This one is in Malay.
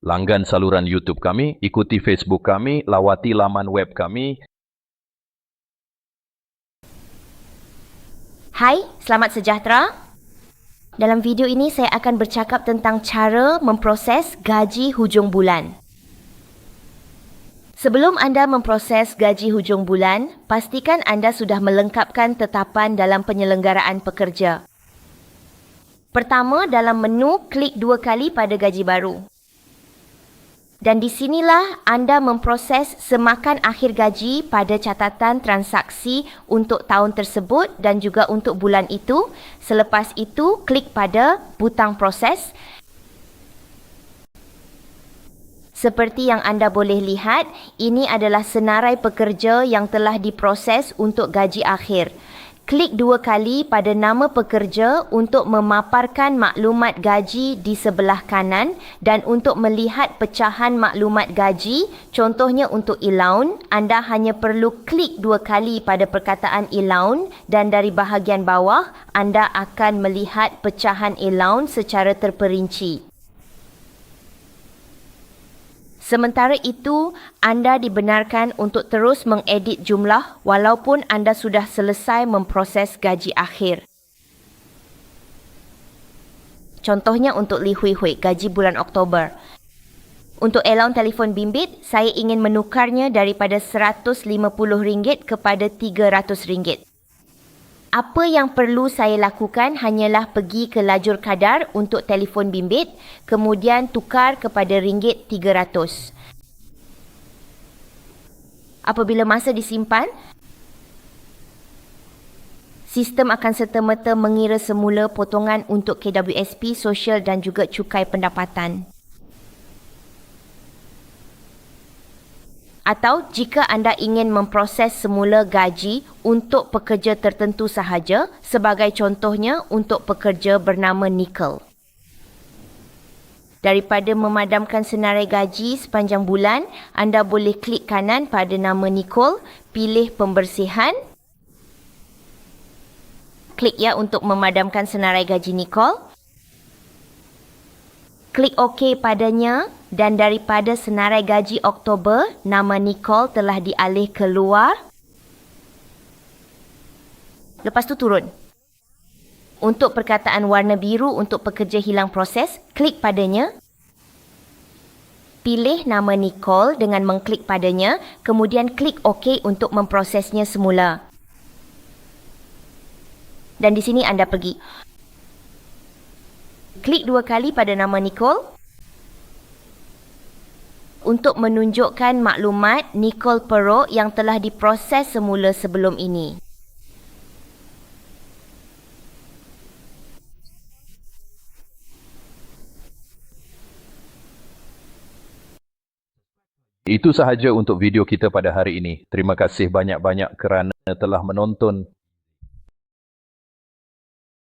Langgan saluran YouTube kami, ikuti Facebook kami, lawati laman web kami. Hai, selamat sejahtera. Dalam video ini saya akan bercakap tentang cara memproses gaji hujung bulan. Sebelum anda memproses gaji hujung bulan, pastikan anda sudah melengkapkan tetapan dalam penyelenggaraan pekerja. Pertama, dalam menu, klik dua kali pada gaji baru. Dan di sinilah anda memproses semakan akhir gaji pada catatan transaksi untuk tahun tersebut dan juga untuk bulan itu. Selepas itu, klik pada butang proses. Seperti yang anda boleh lihat, ini adalah senarai pekerja yang telah diproses untuk gaji akhir klik dua kali pada nama pekerja untuk memaparkan maklumat gaji di sebelah kanan dan untuk melihat pecahan maklumat gaji, contohnya untuk ilaun, anda hanya perlu klik dua kali pada perkataan ilaun dan dari bahagian bawah anda akan melihat pecahan ilaun secara terperinci. Sementara itu, anda dibenarkan untuk terus mengedit jumlah walaupun anda sudah selesai memproses gaji akhir. Contohnya untuk Li Hui Hui, gaji bulan Oktober. Untuk allowance telefon bimbit, saya ingin menukarnya daripada RM150 kepada RM300 apa yang perlu saya lakukan hanyalah pergi ke lajur kadar untuk telefon bimbit, kemudian tukar kepada ringgit 300. Apabila masa disimpan, sistem akan serta-merta mengira semula potongan untuk KWSP, sosial dan juga cukai pendapatan. Atau jika anda ingin memproses semula gaji untuk pekerja tertentu sahaja, sebagai contohnya untuk pekerja bernama Nickel. Daripada memadamkan senarai gaji sepanjang bulan, anda boleh klik kanan pada nama Nicole, pilih pembersihan. Klik ya untuk memadamkan senarai gaji Nicole. Klik OK padanya dan daripada senarai gaji Oktober, nama Nicole telah dialih keluar. Lepas tu turun. Untuk perkataan warna biru untuk pekerja hilang proses, klik padanya. Pilih nama Nicole dengan mengklik padanya, kemudian klik OK untuk memprosesnya semula. Dan di sini anda pergi. Klik dua kali pada nama Nicole untuk menunjukkan maklumat Nicole Perot yang telah diproses semula sebelum ini. Itu sahaja untuk video kita pada hari ini. Terima kasih banyak-banyak kerana telah menonton